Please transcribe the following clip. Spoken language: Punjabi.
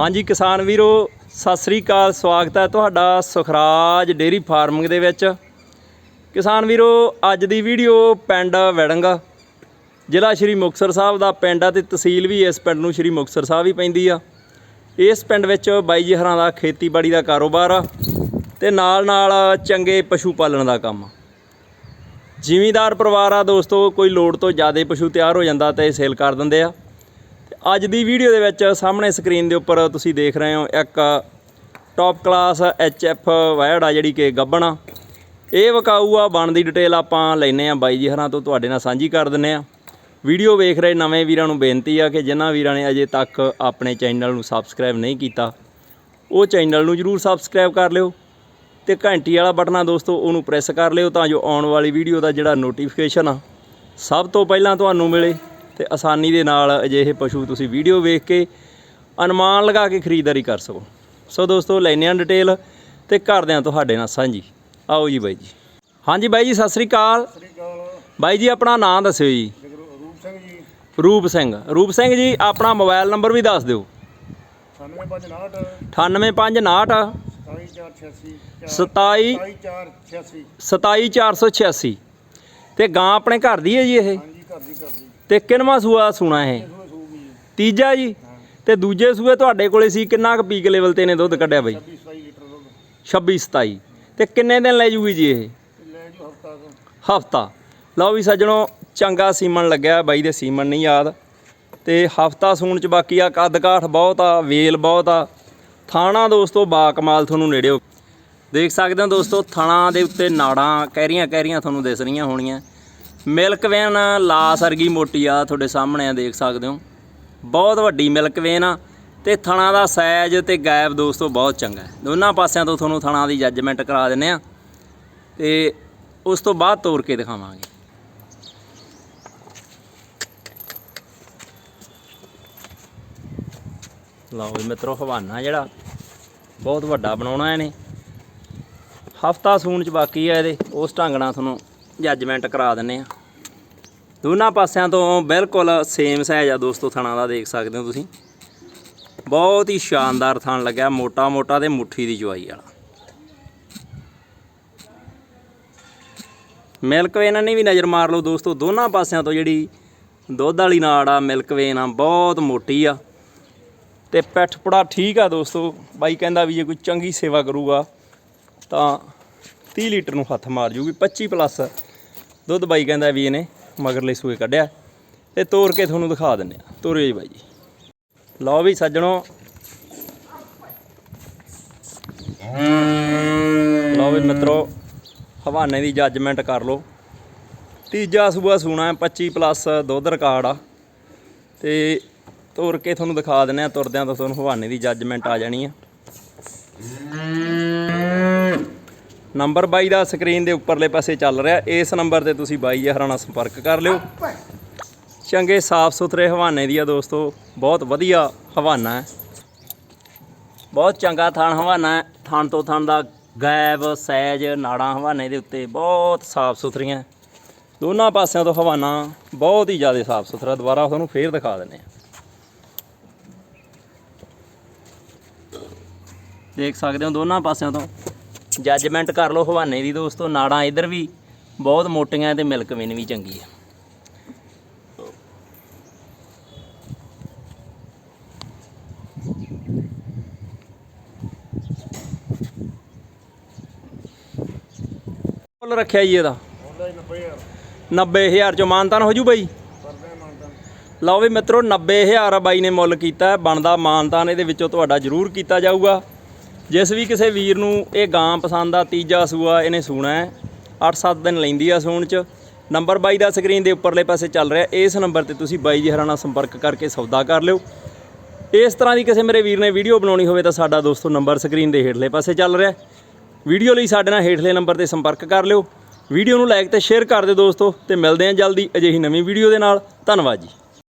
ਹਾਂਜੀ ਕਿਸਾਨ ਵੀਰੋ, ਸਤਿ ਸ੍ਰੀ ਅਕਾਲ, ਸਵਾਗਤ ਹੈ ਤੁਹਾਡਾ ਸੁਖਰਾਜ ਡੇਰੀ ਫਾਰਮਿੰਗ ਦੇ ਵਿੱਚ। ਕਿਸਾਨ ਵੀਰੋ, ਅੱਜ ਦੀ ਵੀਡੀਓ ਪਿੰਡ ਵੜੰਗ, ਜ਼ਿਲ੍ਹਾ ਸ਼੍ਰੀ ਮੁਕਤਸਰ ਸਾਹਿਬ ਦਾ ਪਿੰਡ ਆ ਤੇ ਤਹਿਸੀਲ ਵੀ ਇਸ ਪਿੰਡ ਨੂੰ ਸ਼੍ਰੀ ਮੁਕਤਸਰ ਸਾਹਿਬ ਹੀ ਪੈਂਦੀ ਆ। ਇਸ ਪਿੰਡ ਵਿੱਚ ਬਾਈ ਜੀ ਹਰਾਂ ਦਾ ਖੇਤੀਬਾੜੀ ਦਾ ਕਾਰੋਬਾਰ ਆ ਤੇ ਨਾਲ ਨਾਲ ਚੰਗੇ ਪਸ਼ੂ ਪਾਲਣ ਦਾ ਕੰਮ ਜ਼ਿਮੀਦਾਰ ਪਰਿਵਾਰ ਆ ਦੋਸਤੋ, ਕੋਈ ਲੋੜ ਤੋਂ ਜ਼ਿਆਦਾ ਪਸ਼ੂ ਤਿਆਰ ਹੋ ਜਾਂਦਾ ਤੇ ਸੇਲ ਕਰ ਦਿੰਦੇ ਆ। ਅੱਜ ਦੀ ਵੀਡੀਓ ਦੇ ਵਿੱਚ ਸਾਹਮਣੇ ਸਕਰੀਨ ਦੇ ਉੱਪਰ ਤੁਸੀਂ ਦੇਖ ਰਹੇ ਹੋ ਇੱਕ top class H F wired ਆ ਜਿਹੜੀ ਕਿ ਗੱਬਣ ਆ। ਇਹ ਵਕਾਊ ਆ, ਬਣਦੀ ਡਿਟੇਲ ਆਪਾਂ ਲੈਨੇ ਆ ਬਾਈ ਜੀ ਹਰਾਂ ਤੋਂ, ਤੁਹਾਡੇ ਨਾਲ ਸਾਂਝੀ ਕਰ ਦਿੰਨੇ ਆ ਵੀਡੀਓ ਵੇਖ ਰਹੇ ਨਵੇਂ ਵੀਰਾਂ ਨੂੰ ਬੇਨਤੀ ਆ ਕਿ ਜਿਨ੍ਹਾਂ ਵੀਰਾਂ ਨੇ ਅਜੇ ਤੱਕ ਆਪਣੇ ਚੈਨਲ ਨੂੰ ਸਬਸਕ੍ਰਾਈਬ ਨਹੀਂ ਕੀਤਾ, ਉਹ ਚੈਨਲ ਨੂੰ ਜਰੂਰ ਸਬਸਕ੍ਰਾਈਬ ਕਰ ਲਿਓ ਤੇ ਘੰਟੀ ਵਾਲਾ ਬਟਨ ਆ ਦੋਸਤੋ, ਉਹਨੂੰ ਪ੍ਰੈਸ ਕਰ ਲਿਓ ਤਾਂ ਜੋ ਆਉਣ ਵਾਲੀ ਵੀਡੀਓ ਦਾ ਜਿਹੜਾ ਨੋਟੀਫਿਕੇਸ਼ਨ ਆ, ਸਭ ਤੋਂ ਪਹਿਲਾਂ ਤੁਹਾਨੂੰ ਮਿਲੇ। ਤੇ ਆਸਾਨੀ ਦੇ ਨਾਲ ਅਜਿਹੇ ਪਸ਼ੂ ਤੁਸੀਂ ਵੀਡੀਓ ਵੇਖ ਕੇ ਅਨੁਮਾਨ ਲਗਾ ਕੇ ਖਰੀਦਦਾਰੀ ਕਰ ਸਕੋ। ਸੋ ਦੋਸਤੋ ਲੈਨੇ ਆ ਡਿਟੇਲ ਤੇ ਕਰਦੇ ਆ ਤੁਹਾਡੇ ਨਾਲ ਸਾਂਝੀ। ਆਓ ਜੀ ਬਾਈ ਜੀ। ਹਾਂਜੀ ਬਾਈ ਜੀ ਸਤਿ ਸ੍ਰੀ ਅਕਾਲ। ਸ੍ਰੀ ਅਕਾਲ। ਬਾਈ ਜੀ ਆਪਣਾ ਨਾਮ ਦੱਸਿਓ ਜੀ। ਰੂਪ ਸਿੰਘ ਜੀ। ਰੂਪ ਸਿੰਘ। ਰੂਪ ਸਿੰਘ ਜੀ ਆਪਣਾ ਮੋਬਾਈਲ ਨੰਬਰ ਵੀ ਦੱਸ ਦਿਓ। 9559 98559 27486 27 27486 27486 ਤੇ ਗਾਂ ਆਪਣੇ ਘਰ ਦੀ ਹੈ ਜੀ ਇਹ? ਹਾਂਜੀ ਘਰ ਦੀ ਘਰ ਦੀ। ਤੇ ਕਿੰਨਵਾਂ ਸੂਆ ਸੁਣਾ ਇਹ? ਤੀਜਾ ਜੀ? ਤੇ ਦੂਜੇ ਸੂਏ ਤੁਹਾਡੇ ਕੋਲੇ ਸੀ ਕਿੰਨਾ ਕੁ ਪੀਕ ਲੈਵਲ ਤੇ ਨੇ ਦੁੱਧ ਕੱਢਿਆ ਬਾਈ? 26 27 ਲੀਟਰ ਦੁੱਧ। 26 27 ਤੇ ਕਿੰਨੇ ਦਿਨ ਲੈ ਜੂਗੀ ਜੀ ਇਹ? ਤੇ ਲੈ ਜੂ ਹਫਤਾ ਲਓ ਵੀ ਸੱਜਣੋ ਚੰਗਾ ਸੀਮਨ ਲੱਗਿਆ ਬਾਈ ਦੇ ਸੀਮਨ ਨਹੀਂ ਯਾਦ। ਤੇ ਹਫਤਾ ਸੂਣ ਚ ਬਾਕੀ ਆ ਕੱਦ ਕਾਠ ਬਹੁਤ ਆ ਵੇਲ ਬਹੁਤ ਆ। ਥਾਣਾ ਦੋਸਤੋ ਬਾ ਕਮਾਲ ਤੁਹਾਨੂੰ ਨੇੜਿਓ। ਦੇਖ ਸਕਦੇ ਹੋ ਦੋਸਤੋ ਥਾਣਾ ਦੇ ਉੱਤੇ ਨਾੜਾਂ ਕਹਿਰੀਆਂ ਕਹਿਰੀਆਂ ਤੁਹਾਨੂੰ ਦਿਸ ਰਹੀਆਂ ਹੋਣੀਆਂ। ਮਿਲਕ ਵੇਨ ਲਾ ਸਰਗੀ ਮੋਟੀ ਆ, ਤੁਹਾਡੇ ਸਾਹਮਣੇ ਆ, ਦੇਖ ਸਕਦੇ ਹੋ। ਬਹੁਤ ਵੱਡੀ ਮਿਲਕ ਵੇਨ ਆ ਤੇ ਥਣਾ ਦਾ ਸਾਈਜ਼ ਤੇ ਗੈਪ ਦੋਸਤੋ ਬਹੁਤ ਚੰਗਾ ਹੈ। ਦੋਨਾਂ ਪਾਸਿਆਂ ਤੋਂ ਤੁਹਾਨੂੰ ਥਣਾ ਦੀ ਜੱਜਮੈਂਟ ਕਰਾ ਦਿੰਨੇ ਆ। ਤੇ ਉਸ ਤੋਂ ਬਾਅਦ ਤੋੜ ਕੇ ਦਿਖਾਵਾਂਗੇ। ਲਓ ਵੀ ਮਿੱਤਰੋ, ਹਵਾਨਾ ਜਿਹੜਾ ਬਹੁਤ ਵੱਡਾ ਬਣਾਉਣਾ ਇਹਨੇ। ਹਫਤਾ ਸੂਣ ਚ ਬਾਕੀ ਆ ਇਹਦੇ, ਉਸ ਢੰਗ ਨਾਲ ਤੁਹਾਨੂੰ ਜੱਜਮੈਂਟ ਕਰਾ ਦਿੰਨੇ ਆ। ਦੋਨਾਂ ਪਾਸਿਆਂ ਤੋਂ ਬਿਲਕੁਲ ਸੇਮ ਸਾਈਜ਼ ਆ ਦੋਸਤੋ, ਥਣਾ ਦਾ ਦੇਖ ਸਕਦੇ ਹੋ ਤੁਸੀਂ। ਬਹੁਤ ਹੀ ਸ਼ਾਨਦਾਰ ਥਣ ਲੱਗਿਆ, ਮੋਟਾ ਮੋਟਾ ਤੇ ਮੁੱਠੀ ਦੀ ਜਵਾਈ ਵਾਲਾ। ਮਿਲਕ ਵੇਨ ਨੇ ਵੀ ਨਜ਼ਰ ਮਾਰ ਲਓ ਦੋਸਤੋ, ਦੋਨਾਂ ਪਾਸਿਆਂ ਤੋਂ ਜਿਹੜੀ ਦੁੱਧ ਵਾਲੀ ਨਾੜ ਆ, ਮਿਲਕ ਵੇਨ ਆ, ਬਹੁਤ ਮੋਟੀ ਆ। ਤੇ ਪੈਠ ਪੜਾ ਠੀਕ ਆ ਦੋਸਤੋ, ਬਾਈ ਕਹਿੰਦਾ ਵੀ ਜੇ ਕੋਈ ਚੰਗੀ ਸੇਵਾ ਕਰੂਗਾ, ਤਾਂ 30 ਲੀਟਰ ਨੂੰ ਹੱਥ ਮਾਰ ਜੂਗੀ 25 ਪਲੱਸ ਦੁੱਧ ਬਾਈ ਕਹਿੰਦਾ ਵੀ ਇਹਨੇ ਮਗਰਲੇ ਸੂਏ ਕੱਢਿਆ ਤੇ ਤੋੜ ਕੇ ਤੁਹਾਨੂੰ ਦਿਖਾ ਦਿੰਨੇ ਆ ਤੋਰਿਓ ਜੀ ਬਾਈ ਜੀ। ਲਓ ਵੀ ਸੱਜਣੋ। ਲਓ ਵੀ ਮਿੱਤਰੋ, ਹਵਾਨੇ ਦੀ ਜੱਜਮੈਂਟ ਕਰ ਲਓ। ਤੀਜਾ ਸੂਆ ਸੂਣਾ ਹੈ 25 ਪਲੱਸ ਦੁੱਧ ਰਿਕਾਰਡ ਆ। ਤੇ ਤੋਰ ਕੇ ਤੁਹਾਨੂੰ ਦਿਖਾ ਦਿੰਨੇ ਆ ਤੁਰਦਿਆਂ ਤਾਂ ਤੁਹਾਨੂੰ ਹਵਾਨੇ ਦੀ ਜੱਜਮੈਂਟ ਆ ਜਾਣੀ ਆ। ਨੰਬਰ ਬਾਈ ਦਾ ਸਕਰੀਨ ਦੇ ਉੱਪਰਲੇ ਪਾਸੇ ਚੱਲ ਰਿਹਾ। ਇਸ ਨੰਬਰ ਤੇ ਤੁਸੀਂ ਬਾਈ ਜਹਰਾਂ ਨਾਲ ਸੰਪਰਕ ਕਰ ਲਿਓ। ਚੰਗੇ ਸਾਫ਼ ਸੁਥਰੇ ਹਵਾਨੇ ਦੀ ਆ ਦੋਸਤੋ। ਬਹੁਤ ਵਧੀਆ ਹਵਾਨਾ ਹੈ। ਬਹੁਤ ਚੰਗਾ ਥਾਣ ਹਵਾਨਾ ਹੈ। ਥਣ ਤੋਂ ਥਣ ਦਾ ਗੈਬ ਸੈਜ ਨਾੜਾਂ ਹਵਾਨੇ ਦੇ ਉੱਤੇ ਬਹੁਤ ਸਾਫ਼ ਸੁਥਰੀਆਂ। ਦੋਨਾਂ ਪਾਸਿਆਂ ਤੋਂ ਹਵਾਨਾ ਬਹੁਤ ਹੀ ਜ਼ਿਆਦਾ ਸਾਫ਼ ਸੁਥਰਾ। ਦੁਬਾਰਾ ਤੁਹਾਨੂੰ ਫੇਰ ਦਿਖਾ ਦਿੰਨੇ ਆ ਦੇਖ ਸਕਦੇ ਹੋ ਦੋਨਾਂ ਪਾਸਿਆਂ ਤੋਂ। ਜੱਜਮੈਂਟ ਕਰ ਲਓ ਹਵਾਨੇ ਦੀ ਦੋਸਤੋ, ਨਾੜਾਂ ਇਧਰ ਵੀ ਬਹੁਤ ਮੋਟੀਆਂ ਤੇ ਮਿਲਕ ਵੇਨ ਵੀ ਚੰਗੀ ਹੈ ਮੁੱਲ ਰੱਖਿਆ ਜੀ ਇਹਦਾ। ਹੁੰਦਾ ਹੀ 90000 ਚੋਂ ਮਾਨਤਾਨ ਹੋ ਜੂ ਬਾਈ? ਲਓ ਵੀ ਮਿੱਤਰੋ 90000 ਬਾਈ ਨੇ ਮੁੱਲ ਕੀਤਾ, ਬਣਦਾ ਮਾਨਤਾਨ ਇਹਦੇ ਵਿੱਚੋਂ ਤੁਹਾਡਾ ਜ਼ਰੂਰ ਕੀਤਾ ਜਾਊਗਾ। ਜਿਸ ਵੀ ਕਿਸੇ ਵੀਰ ਨੂੰ ਇਹ ਗਾਂ ਪਸੰਦ ਆ, ਤੀਜਾ ਸੂਆ ਇਹਨੇ ਸੂਣਾ ਹੈ। 8-7 ਦਿਨ ਲੈਂਦੀ ਆ ਸੂਣ ਚ। ਨੰਬਰ ਬਾਈ ਦਾ ਸਕਰੀਨ ਦੇ ਉੱਪਰਲੇ ਪਾਸੇ ਚੱਲ ਰਿਹਾ। ਇਸ ਨੰਬਰ ਤੇ ਤੁਸੀਂ ਬਾਈ ਜੀ ਹਰਾਂ ਨਾਲ ਸੰਪਰਕ ਕਰਕੇ ਸੌਦਾ ਕਰ ਲਿਓ। ਇਸ ਤਰ੍ਹਾਂ ਦੀ ਕਿਸੇ ਮੇਰੇ ਵੀਰ ਨੇ ਵੀਡੀਓ ਬਣਾਉਣੀ ਹੋਵੇ ਤਾਂ ਸਾਡਾ ਦੋਸਤੋ ਨੰਬਰ ਸਕਰੀਨ ਦੇ ਹੇਠਲੇ ਪਾਸੇ ਚੱਲ ਰਿਹਾ ਵੀਡੀਓ ਲਈ ਸਾਡੇ ਨਾਲ ਹੇਠਲੇ ਨੰਬਰ ਤੇ ਸੰਪਰਕ ਕਰ ਲਿਓ। ਵੀਡੀਓ ਨੂੰ ਲਾਈਕ ਤੇ ਸ਼ੇਅਰ ਕਰ ਦਿਓ ਦੋਸਤੋ ਤੇ ਮਿਲਦੇ ਹਾਂ ਜਲਦੀ ਅਜਿਹੀ ਨਵੀਂ ਵੀਡੀਓ ਦੇ ਨਾਲ। ਧੰਨਵਾਦ ਜੀ।